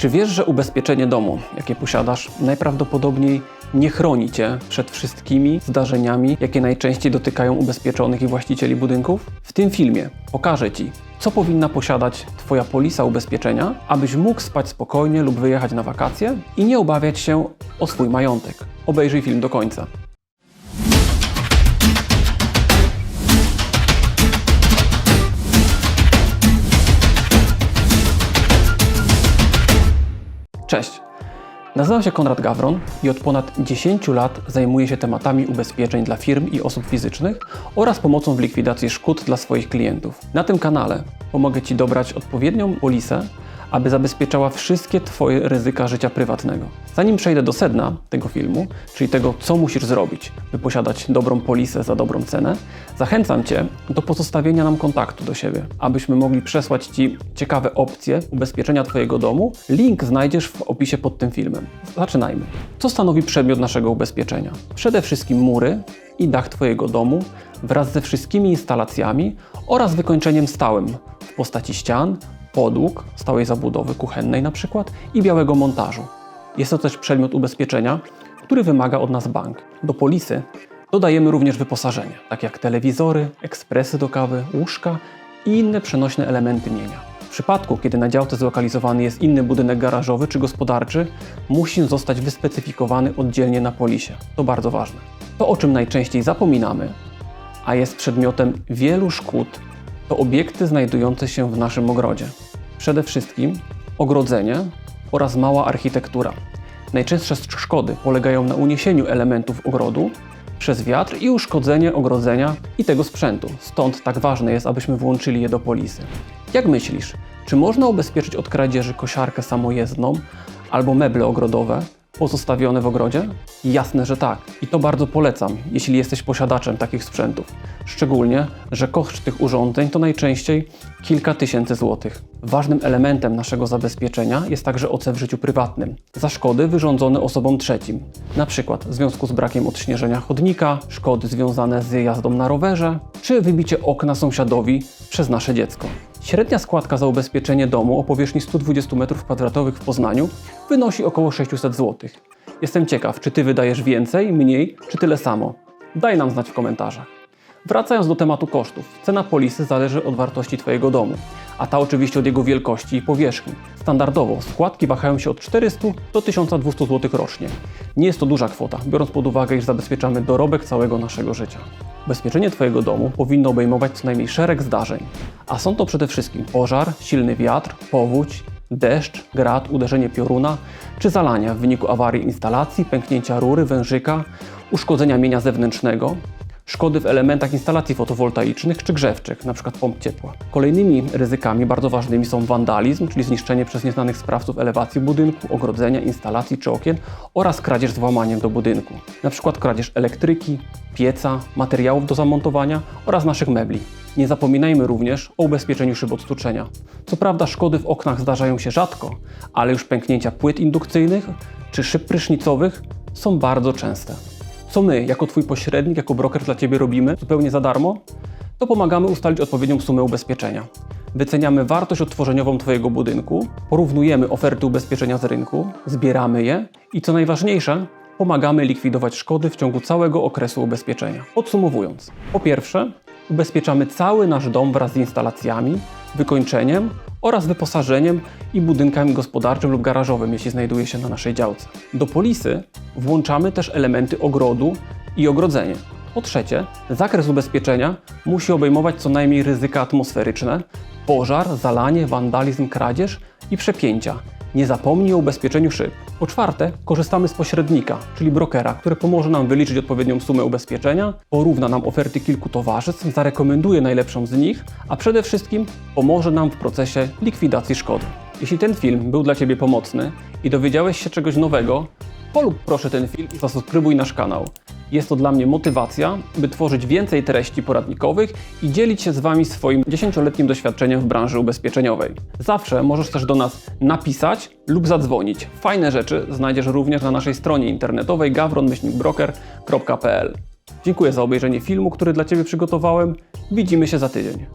Czy wiesz, że ubezpieczenie domu, jakie posiadasz, najprawdopodobniej nie chroni cię przed wszystkimi zdarzeniami, jakie najczęściej dotykają ubezpieczonych i właścicieli budynków? W tym filmie pokażę ci, co powinna posiadać Twoja polisa ubezpieczenia, abyś mógł spać spokojnie lub wyjechać na wakacje i nie obawiać się o swój majątek. Obejrzyj film do końca. Cześć. Nazywam się Konrad Gawron i od ponad 10 lat zajmuję się tematami ubezpieczeń dla firm i osób fizycznych oraz pomocą w likwidacji szkód dla swoich klientów. Na tym kanale pomogę Ci dobrać odpowiednią polisę, aby zabezpieczała wszystkie Twoje ryzyka życia prywatnego. Zanim przejdę do sedna tego filmu, czyli tego, co musisz zrobić, by posiadać dobrą polisę za dobrą cenę, zachęcam Cię do pozostawienia nam kontaktu do siebie, abyśmy mogli przesłać Ci ciekawe opcje ubezpieczenia Twojego domu. Link znajdziesz w opisie pod tym filmem. Zaczynajmy. Co stanowi przedmiot naszego ubezpieczenia? Przede wszystkim mury i dach Twojego domu wraz ze wszystkimi instalacjami oraz wykończeniem stałym w postaci ścian, podłóg, stałej zabudowy kuchennej na przykład i białego montażu. Jest to też przedmiot ubezpieczenia, który wymaga od nas bank. Do polisy dodajemy również wyposażenie, tak jak telewizory, ekspresy do kawy, łóżka i inne przenośne elementy mienia. W przypadku, kiedy na działce zlokalizowany jest inny budynek garażowy czy gospodarczy, musi zostać wyspecyfikowany oddzielnie na polisie. To bardzo ważne. To, o czym najczęściej zapominamy, a jest przedmiotem wielu szkód, to obiekty znajdujące się w naszym ogrodzie. Przede wszystkim ogrodzenie oraz mała architektura. Najczęstsze szkody polegają na uniesieniu elementów ogrodu przez wiatr i uszkodzenie ogrodzenia i tego sprzętu. Stąd tak ważne jest, abyśmy włączyli je do polisy. Jak myślisz, czy można ubezpieczyć od kradzieży kosiarkę samojezdną albo meble ogrodowe pozostawione w ogrodzie? Jasne, że tak. I to bardzo polecam, jeśli jesteś posiadaczem takich sprzętów. Szczególnie, że koszt tych urządzeń to najczęściej kilka tysięcy złotych. Ważnym elementem naszego zabezpieczenia jest także OC w życiu prywatnym za szkody wyrządzone osobom trzecim, na przykład w związku z brakiem odśnieżenia chodnika, szkody związane z jazdą na rowerze, czy wybicie okna sąsiadowi przez nasze dziecko. Średnia składka za ubezpieczenie domu o powierzchni 120 m2 w Poznaniu wynosi około 600 zł. Jestem ciekaw, czy Ty wydajesz więcej, mniej, czy tyle samo. Daj nam znać w komentarzach. Wracając do tematu kosztów, cena polisy zależy od wartości Twojego domu, a ta oczywiście od jego wielkości i powierzchni. Standardowo składki wahają się od 400 do 1200 zł rocznie. Nie jest to duża kwota, biorąc pod uwagę, iż zabezpieczamy dorobek całego naszego życia. Ubezpieczenie Twojego domu powinno obejmować co najmniej szereg zdarzeń, a są to przede wszystkim pożar, silny wiatr, powódź, deszcz, grad, uderzenie pioruna czy zalania w wyniku awarii instalacji, pęknięcia rury, wężyka, uszkodzenia mienia zewnętrznego, szkody w elementach instalacji fotowoltaicznych czy grzewczych, np. pomp ciepła. Kolejnymi ryzykami bardzo ważnymi są wandalizm, czyli zniszczenie przez nieznanych sprawców elewacji budynku, ogrodzenia, instalacji czy okien oraz kradzież z włamaniem do budynku, np. kradzież elektryki, pieca, materiałów do zamontowania oraz naszych mebli. Nie zapominajmy również o ubezpieczeniu szyb od stuczenia. Co prawda szkody w oknach zdarzają się rzadko, ale już pęknięcia płyt indukcyjnych czy szyb prysznicowych są bardzo częste. Co my, jako Twój pośrednik, jako broker dla Ciebie robimy zupełnie za darmo? To pomagamy ustalić odpowiednią sumę ubezpieczenia. Wyceniamy wartość odtworzeniową Twojego budynku, porównujemy oferty ubezpieczenia z rynku, zbieramy je i co najważniejsze, pomagamy likwidować szkody w ciągu całego okresu ubezpieczenia. Podsumowując, po pierwsze, ubezpieczamy cały nasz dom wraz z instalacjami, wykończeniem oraz wyposażeniem i budynkami gospodarczym lub garażowym, jeśli znajduje się na naszej działce. Do polisy włączamy też elementy ogrodu i ogrodzenie. Po trzecie, zakres ubezpieczenia musi obejmować co najmniej ryzyka atmosferyczne, pożar, zalanie, wandalizm, kradzież i przepięcia. Nie zapomnij o ubezpieczeniu szyb. Po czwarte, korzystamy z pośrednika, czyli brokera, który pomoże nam wyliczyć odpowiednią sumę ubezpieczenia, porówna nam oferty kilku towarzystw, zarekomenduje najlepszą z nich, a przede wszystkim pomoże nam w procesie likwidacji szkody. Jeśli ten film był dla Ciebie pomocny i dowiedziałeś się czegoś nowego, polub proszę ten film i zasubskrybuj nasz kanał. Jest to dla mnie motywacja, by tworzyć więcej treści poradnikowych i dzielić się z Wami swoim 10-letnim doświadczeniem w branży ubezpieczeniowej. Zawsze możesz też do nas napisać lub zadzwonić. Fajne rzeczy znajdziesz również na naszej stronie internetowej gawron-broker.pl. Dziękuję za obejrzenie filmu, który dla Ciebie przygotowałem. Widzimy się za tydzień.